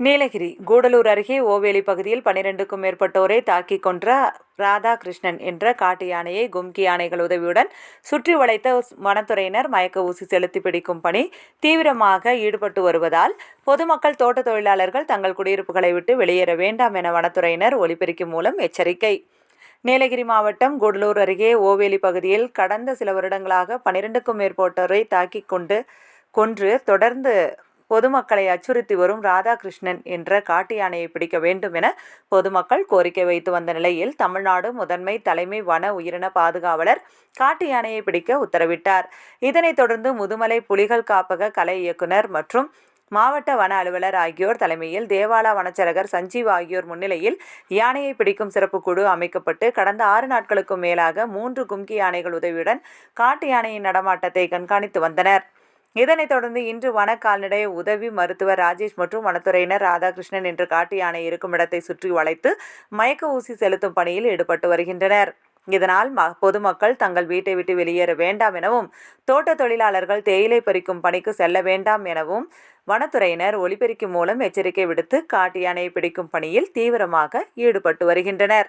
நீலகிரி கூடலூர் அருகே ஓவேலி பகுதியில் பனிரெண்டுக்கும் மேற்பட்டோரை தாக்கிக் கொன்ற ராதாகிருஷ்ணன் என்ற காட்டு யானையை கும்கி யானைகள் உதவியுடன் சுற்றி வளைத்த வனத்துறையினர் மயக்க ஊசி செலுத்தி பிடிக்கும் பணி தீவிரமாக ஈடுபட்டு வருவதால் பொதுமக்கள் தோட்ட தொழிலாளர்கள் தங்கள் குடியிருப்புகளை விட்டு வெளியேற வேண்டாம் என வனத்துறையினர் ஒலிபெருக்கி மூலம் எச்சரிக்கை. நீலகிரி மாவட்டம் கூடலூர் அருகே ஓவேலி பகுதியில் கடந்த சில வருடங்களாக பனிரெண்டுக்கும் மேற்பட்டோரை தாக்கிக் கொண்டு கொன்று தொடர்ந்து பொதுமக்களை அச்சுறுத்தி வரும் ராதாகிருஷ்ணன் என்ற காட்டு யானையை பிடிக்க வேண்டும் என பொதுமக்கள் கோரிக்கை வைத்து வந்த நிலையில் தமிழ்நாடு முதன்மை தலைமை வன உயிரின பாதுகாவலர் காட்டு யானையை பிடிக்க உத்தரவிட்டார். இதனைத் தொடர்ந்து முதுமலை புலிகள் காப்பக கலை இயக்குனர் மற்றும் மாவட்ட வன அலுவலர் ஆகியோர் தலைமையில் தேவாலா வனச்சரகர் சஞ்சீவ் ஆகியோர் முன்னிலையில் யானையை பிடிக்கும் சிறப்பு குழு அமைக்கப்பட்டு கடந்த ஆறு நாட்களுக்கும் மேலாக மூன்று கும்கி யானைகள் உதவியுடன் காட்டு யானையின் நடமாட்டத்தை கண்காணித்து வந்தனர். இதனைத் தொடர்ந்து இன்று வன கால்நடை உதவி மருத்துவர் ராஜேஷ் மற்றும் வனத்துறையினர் ராதாகிருஷ்ணன் என்று காட்டு யானை இருக்கும் இடத்தை சுற்றி வளைத்து மயக்க ஊசி செலுத்தும் பணியில் ஈடுபட்டு வருகின்றனர். இதனால் ம பொதுமக்கள் தங்கள் வீட்டை விட்டு வெளியேற வேண்டாம் எனவும் தோட்ட தொழிலாளர்கள் தேயிலை பறிக்கும் பணிக்கு செல்ல வேண்டாம் எனவும் வனத்துறையினர் ஒலிபெருக்கி மூலம் எச்சரிக்கை விடுத்து காட்டு யானையை பிடிக்கும் பணியில் தீவிரமாக ஈடுபட்டு வருகின்றனர்.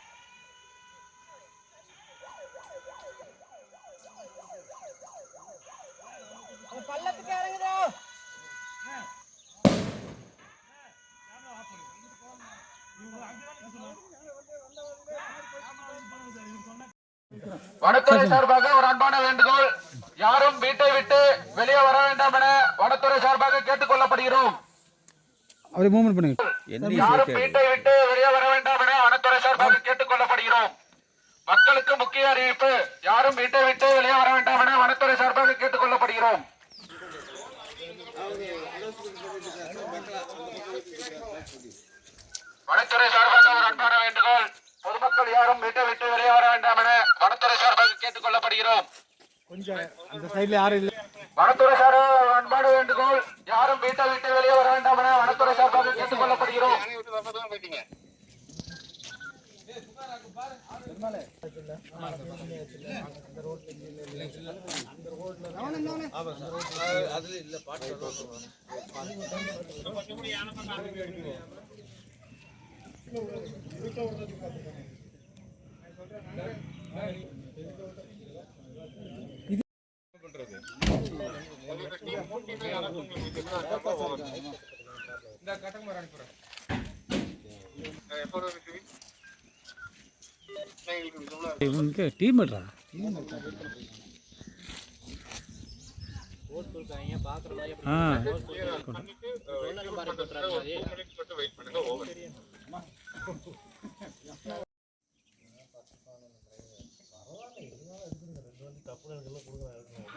வனத்துறை சார்பாக ஒரு அன்பான வேண்டுகோள். யாரும் வீட்டை விட்டு வெளியே வர வேண்டாம் என வனத்துறை சார்பாக கேட்டுக் கொள்ளப்படுகிறோம். பண்ணுங்க. யாரும் வீட்டை விட்டு வெளியே வர வேண்டாம் என வனத்துறை சார்பாக கேட்டுக் கொள்ளப்படுகிறோம். மக்களுக்கு முக்கிய அறிவிப்பு யாரும் வீட்டை விட்டு வெளியே வர வேண்டாம் என வனத்துறை சார்பாக கேட்டுக் கொள்ளப்படுகிறோம். வனத்துறை சார்பாக ஒரு அன்பான வேண்டுகோள். பொதுமக்கள் யாரும் வீட்டை விட்டு வெளியே வர வேண்டாம் என வனத்துறை சார்பாக கேட்டுக் கொள்ளப்படுகிறோம் கொஞ்சம் அந்த சைடில் யாரும் இல்லை. வனத்துறை ஒரு அன்பான வேண்டுகோள். யாரும் வீட்டை விட்டு வெளியே வர வேண்டாம் என வனத்துறை சார்பாக கேட்டுக் கொள்ளப்படுகிறோம் இந்த கட்டக்கு மாதிரி அனுப்புறேன் இவங்க டீம் எடுறா ஆ. வெயிட் பண்ணுங்க ஓவர் பரவாயில்ல இருந்தாலும் ரெண்டு வந்து கப்பல்களுக்கெல்லாம் கொடுக்குறாங்க